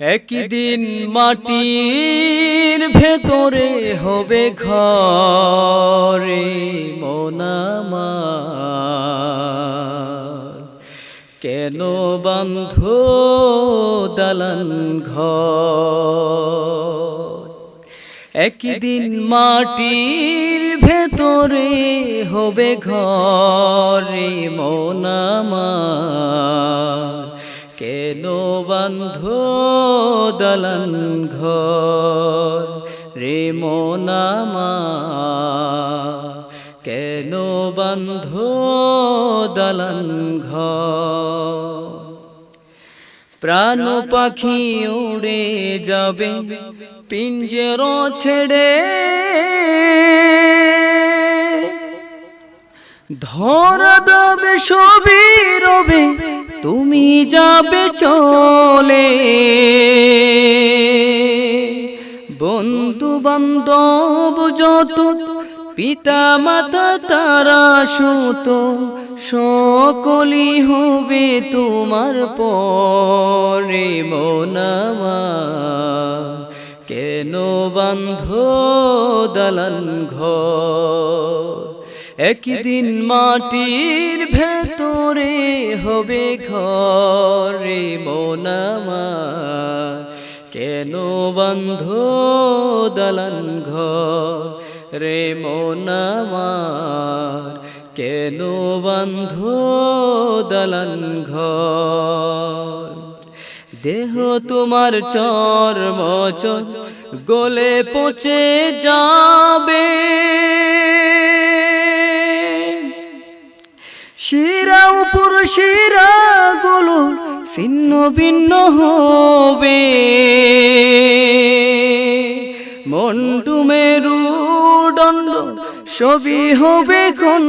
একদিন মাটির ভেতরে হবে ঘরে মোনামার কেন বন্ধ দালান ঘর? একদিন মাটির ভেতরে হবে ঘরে মোনামার কেন বন্ধ দালান ঘর? রে মোনামা কেন বন্ধ দালান ঘর? প্রাণ পাখি উড়ে যাবে, পিঞ্জর ছেড়ে। ধর দেবে তুমি যাবে চলে। বন্ধু বান্ধব যত পিতা মাতা তারা সুত সকলি হবে তোমার পরে মোনামা কেন বন্ধ দালান ঘর? একদিন মাটির ভেতরে হবে ঘরে মোনামা কেন বন্ধ দালান ঘর রে মোনামার কেন বন্ধ দালান ঘর? দেহ তোমার চর মচর গলে পচে যাবে। শিরা উপর শিরা গুলো ছিন্ন ভিন্ন হবে। মন্ডুমেরু দণ্ড সবই হবে কোন